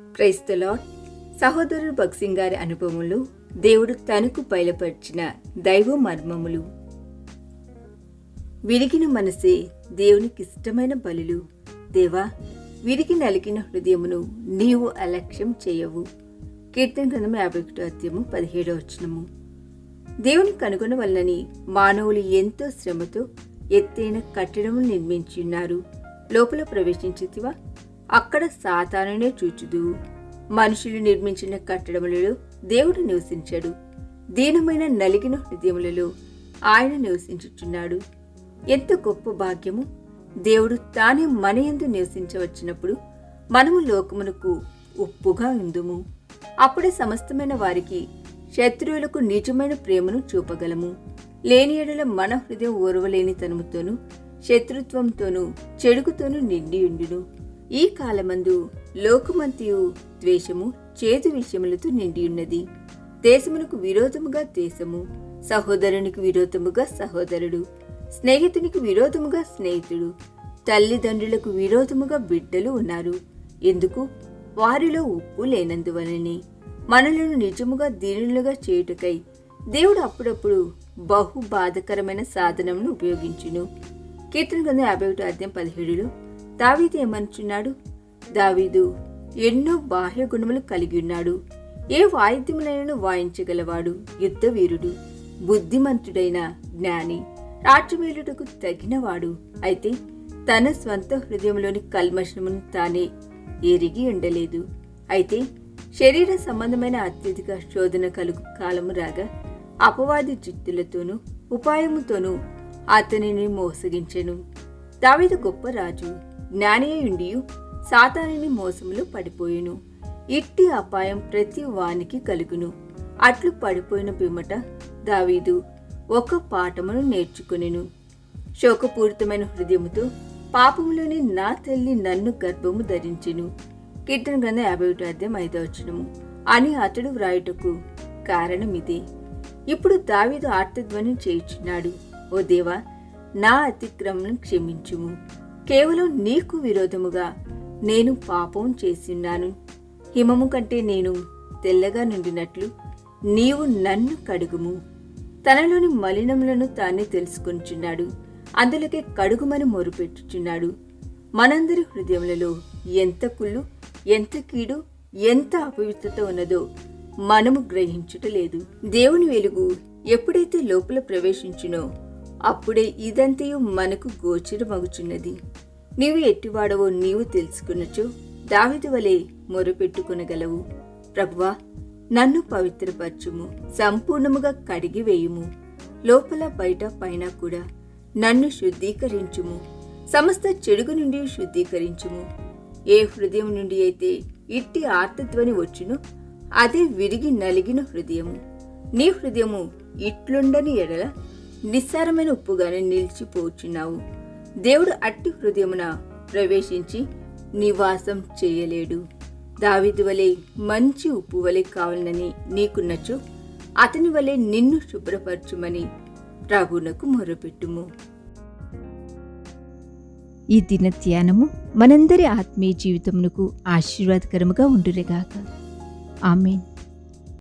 క్రైస్తలో సహోదరుడు భక్సింగ్ గారి అనుభవములు దేవుడు తనకు బయలుపరిచిన దైవ మర్మములు. విరిగిన మనసే దేవునికి ఇష్టమైన బలులు. దేవా విరిగి నలిగిన హృదయమును నీవు అలక్ష్యం చేయవు. కీర్తన గ్రంథం యాభై ఒకటో అధ్యయము పదిహేడో వచనము. దేవుని కనుగొనవల్లని మానవులు ఎంతో శ్రమతో ఎత్తైన కట్టడము నిర్మించి ఉన్నారు. లోపల ప్రవేశించితివా? అక్కడ సాతానునే చూచుదు. మనుషులు నిర్మించిన కట్టడములలో దేవుడు నివసించాడు. దీనమైన నలిగిన హృదయములలో ఆయన నివసించుచున్నాడు. ఎంత గొప్ప భాగ్యము! దేవుడు తానే మన యందు నివసించవచ్చినప్పుడు మనము లోకమునకు ఉప్పుగా ఉందుము. అప్పుడే సమస్తమైన వారికి శత్రువులకు నిజమైన ప్రేమను చూపగలము. లేని ఎడల మన హృదయం ఓర్వలేని తనముతోనూ శత్రుత్వంతోనూ చెడుకుతోనూ నిండి ఉండును. ఈ కాలమందు లోకమంతియు ద్వేషము చేదు విషయములతో నిండి ఉన్నది దేశమునకు విరోధముగా దేశము సహోదరునికి విరోధముగా సహోదరుడు స్నేహితునికి విరోధముగా స్నేహితుడు తల్లిదండ్రులకు విరోధముగా బిడ్డలు ఉన్నారు. ఎందుకు? వారిలో ఉప్పు లేనందువలనే. మనలను నిజముగా దీనులుగా చేయుటకై దేవుడు అప్పుడప్పుడు బహు బాధకరమైన సాధనమును ఉపయోగించును. కీర్తన గ్రంథం యాభై ఒకటి అధ్యాయం పదిహేడులో దావీదు ఏమనుచున్నాడు? దావీదు ఎన్నో బాహ్య గుణములు కలిగి ఉన్నాడు. ఏ వాయిద్యములైనను వాయించగలవాడు? యుద్ధవీరుడు బుద్ధిమంతుడైన జ్ఞాని రాజ్యమేలుటకు తగినవాడు. అయితే తన స్వంత హృదయంలోని కల్మషమును తానే ఎరిగి ఉండలేదు. అయితే శరీర సంబంధమైన అత్యధిక శోధన కలుగు కాలము రాగా అపవాది జిత్తులతోనూ ఉపాయముతోనూ అతనిని మోసగించెను. దావీదు గొప్ప రాజు. జ్ఞానియుండి సాతానుని మోసములు పడిపోయెను. ఇట్టి అపాయం ప్రతి వానికి కలుగును. అట్లు పడిపోయిన పిమ్మట దావీదు ఒక పాఠమును నేర్చుకునేను. శోకపూరితమైన హృదయముతో పాపములోని నా తల్లి నన్ను గర్భము ధరించెను. కీర్తన గ్రంథం యాభై ఒకటి అధ్యాయం అని అతడు వ్రాయుటకు కారణం ఇది. ఇప్పుడు దావీదు ఆర్తధ్వని చేయుచున్నాడు. ఓ దేవా నా అతిక్రమను క్షమించుము. కేవలం నీకు విరోధముగా నేను పాపం చేసిన్నాను హిమము కంటే నేను తెల్లగా నుండినట్లు నీవు నన్ను కడుగుము. తనలోని మలినములను తానే తెలుసుకొనిచున్నాడు. అందులోకే కడుగుమని మొరుపెట్టుచున్నాడు. మనందరి హృదయములలో ఎంత కుళ్ళు ఎంత కీడు ఎంత అపవిత్రత ఉన్నదో మనము గ్రహించుటలేదు దేవుని వెలుగు ఎప్పుడైతే లోపల ప్రవేశించునో అప్పుడే ఇదంతయు మనకు గోచరమగుచున్నది. నీవు ఎట్టివాడవో నీవు తెలుసుకున్నచో దావిది వలె మొరపెట్టుకునగలవు. ప్రభువా నన్ను పవిత్రపరచుము సంపూర్ణముగా కడిగి వేయుము లోపల బయట పైన కూడా నన్ను శుద్ధీకరించుము. సమస్త చెడుగు నుండి శుద్ధీకరించుము. ఏ హృదయం నుండి అయితే ఇట్టి ఆర్తధ్వని వచ్చును అదే విరిగి నలిగిన హృదయము. నీ హృదయము ఇట్లుండని ఎడల నిస్సారమైన ఉప్పుగానే నిలిచిపోచున్నావు. దేవుడు అట్టి హృదయమున ప్రవేశించి నివాసం చేయలేడు. దావిది వలె మంచి ఉప్పు వలె కావాలని నీకున్నచో అతని వలె నిన్ను శుభ్రపరచుమని ప్రభునకు మొరపెట్టుము. ఈ దిన ధ్యానము మనందరి ఆత్మీయ జీవితమునకు ఆశీర్వాదకరముగా ఉండురేగాక ఆమెన్.